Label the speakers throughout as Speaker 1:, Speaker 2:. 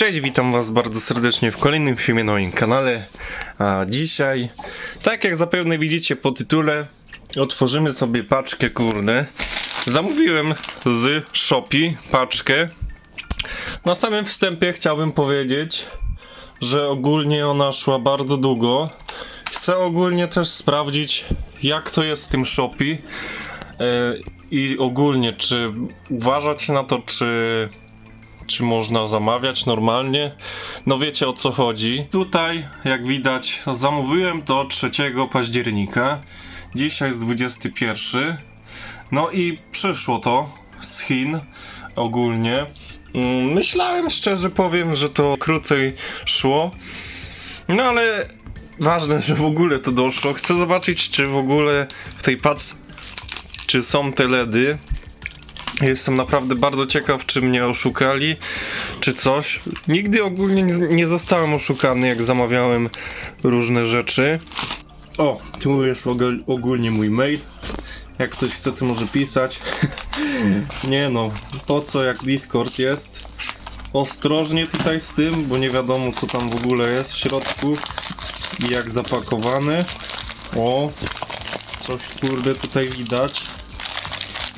Speaker 1: Cześć, witam was bardzo serdecznie w kolejnym filmie na moim kanale. A dzisiaj, tak jak zapewne widzicie po tytule, otworzymy sobie paczkę, kurde. Zamówiłem z Shopee paczkę. Na samym wstępie chciałbym powiedzieć, że ogólnie ona szła bardzo długo. Chcę ogólnie też sprawdzić, jak to jest z tym Shopee. e, I ogólnie, czy uważać na to, czy czy można zamawiać normalnie. No wiecie o co chodzi. Tutaj, jak widać, zamówiłem to 3 października. Dzisiaj jest 21. No i przyszło to z Chin ogólnie. Mm, Myślałem szczerze powiem, że to krócej szło. No ale ważne, że w ogóle to doszło. Chcę zobaczyć, czy w ogóle w tej paczce czy są te LEDy. Jestem naprawdę bardzo ciekaw, czy mnie oszukali, czy coś. Nigdy ogólnie nie, zostałem oszukany, jak zamawiałem różne rzeczy. O, tu jest ogól- ogólnie mój mail. Jak ktoś chce, to może pisać. nie no, po co jak Discord jest? Ostrożnie tutaj z tym, bo nie wiadomo co tam w ogóle jest w środku i jak zapakowane. O, coś kurde tutaj widać.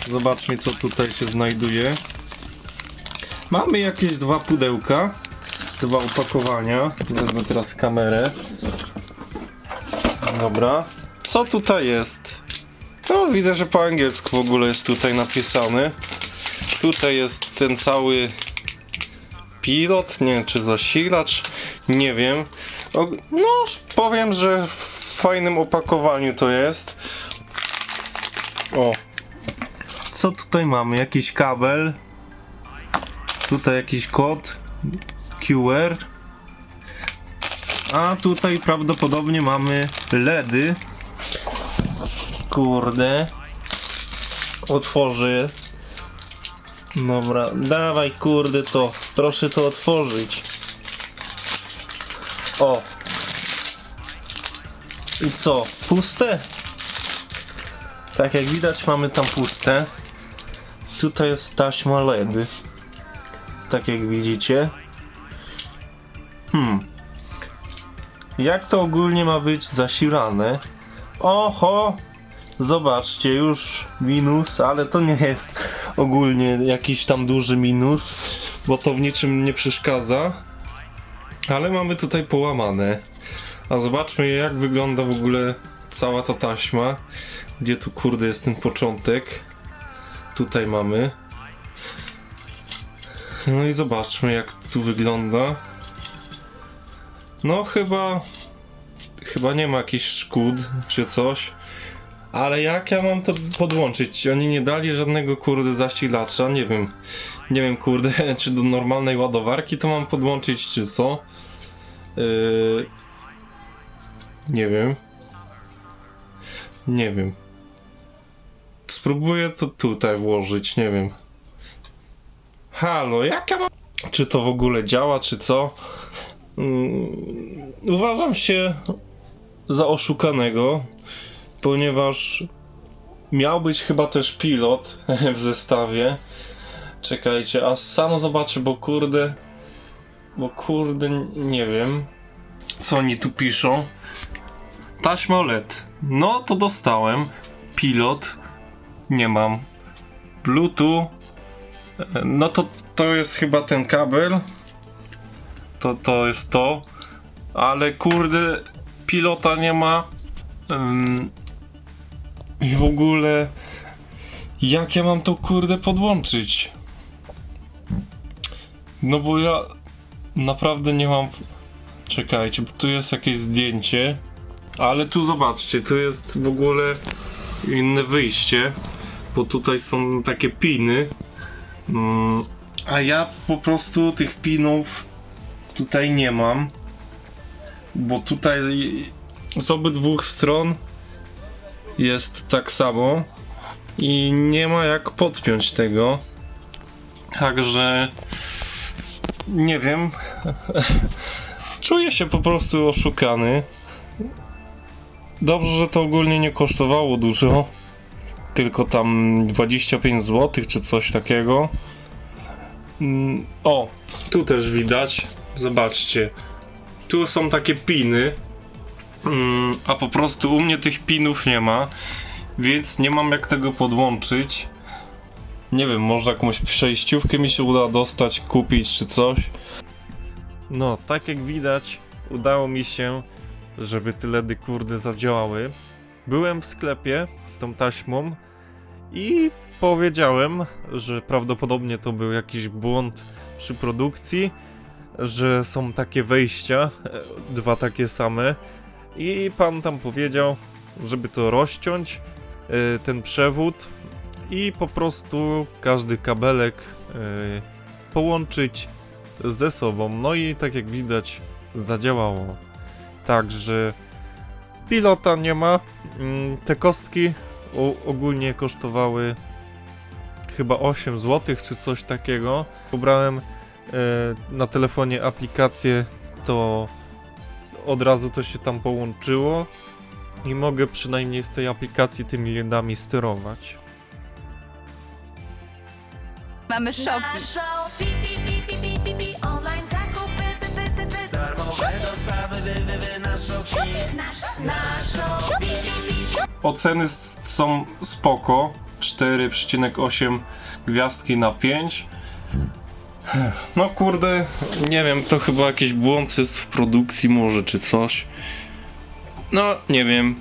Speaker 1: Zobaczmy, co tutaj się znajduje. Mamy jakieś dwa pudełka, dwa opakowania. Wezmę teraz kamerę. Dobra. Co tutaj jest? No, widzę, że po angielsku w ogóle jest tutaj napisane. Tutaj jest ten cały pilot, nie czy zasilacz, nie wiem. No, powiem, że w fajnym opakowaniu to jest. O, co tutaj mamy? Jakiś kabel. Tutaj jakiś kod QR. A tutaj prawdopodobnie mamy LEDy. Kurde. Otworzę. Dobra, dawaj kurde to. Proszę to otworzyć. O. I co? Puste? Tak jak widać mamy tam puste. Tutaj jest taśma LED. Tak jak widzicie. Hmm. Jak to ogólnie ma być zasilane? Oho! Zobaczcie, już minus, ale to nie jest ogólnie jakiś tam duży minus, bo to w niczym nie przeszkadza. Ale mamy tutaj połamane. A zobaczmy jak wygląda w ogóle cała ta taśma. Gdzie tu kurde jest ten początek? Tutaj mamy. No i zobaczmy jak tu wygląda. No chyba... Chyba nie ma jakichś szkód czy coś. Ale jak ja mam to podłączyć? Oni nie dali żadnego kurde zasilacza, nie wiem. Nie wiem kurde, czy do normalnej ładowarki to mam podłączyć, czy co? Yy... Nie wiem. Nie wiem. Spróbuję to tutaj włożyć, nie wiem. Halo, jak ja mam... Czy to w ogóle działa, czy co? Mm, uważam się za oszukanego, ponieważ miał być chyba też pilot w zestawie. Czekajcie, a samo zobaczę, bo kurde... Bo kurde, nie wiem. Co oni tu piszą? Taśma LED. No to dostałem. Pilot. Nie mam. Bluetooth. No to to jest chyba ten kabel. To to jest to. Ale kurde, pilota nie ma. Ym, I w ogóle. Jak ja mam to kurde podłączyć? No bo ja naprawdę nie mam. Czekajcie, bo tu jest jakieś zdjęcie. Ale tu zobaczcie, tu jest w ogóle inne wyjście, bo tutaj są takie piny. Mm, a ja po prostu tych pinów tutaj nie mam, bo tutaj z obydwu stron jest tak samo i nie ma jak podpiąć tego. Także nie wiem. Czuję się po prostu oszukany. Dobrze, że to ogólnie nie kosztowało dużo. Tylko tam 25 zł czy coś takiego. Mm, O, tu też widać. Zobaczcie. Tu są takie piny. Mm, A po prostu u mnie tych pinów nie ma, więc nie mam jak tego podłączyć. Nie wiem, może jakąś przejściówkę mi się uda dostać, kupić czy coś. No, tak jak widać, udało mi się, żeby te LEDy kurde zadziałały. Byłem w sklepie z tą taśmą i powiedziałem, że prawdopodobnie to był jakiś błąd przy produkcji, że są takie wejścia, e, dwa takie same. I pan tam powiedział, żeby to rozciąć, e, ten przewód i po prostu każdy kabelek e, połączyć ze sobą. No i tak jak widać, zadziałało. Także pilota nie ma. Mm, Te kostki ogólnie kosztowały chyba 8 zł czy coś takiego. Pobrałem e, na telefonie aplikację, to od razu to się tam połączyło i mogę przynajmniej z tej aplikacji tymi LEDami sterować.
Speaker 2: Mamy
Speaker 3: py.
Speaker 4: Darmowe dostawy wy, wy, wy
Speaker 1: Oceny są spoko. 4,8 gwiazdki na 5. No kurde, nie wiem, to chyba jakiś błąd jest w produkcji może czy coś. No, nie wiem,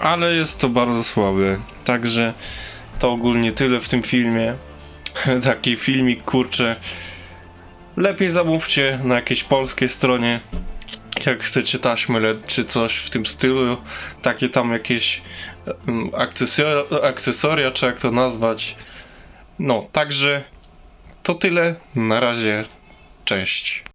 Speaker 1: ale jest to bardzo słabe. Także to ogólnie tyle w tym filmie. Taki filmik, kurczę. Lepiej zamówcie na jakiejś polskiej stronie. Jak chcecie taśmy LED czy coś w tym stylu. Takie tam jakieś em, akcesoria, akcesoria, czy jak to nazwać. No, także to tyle. Na razie. Cześć.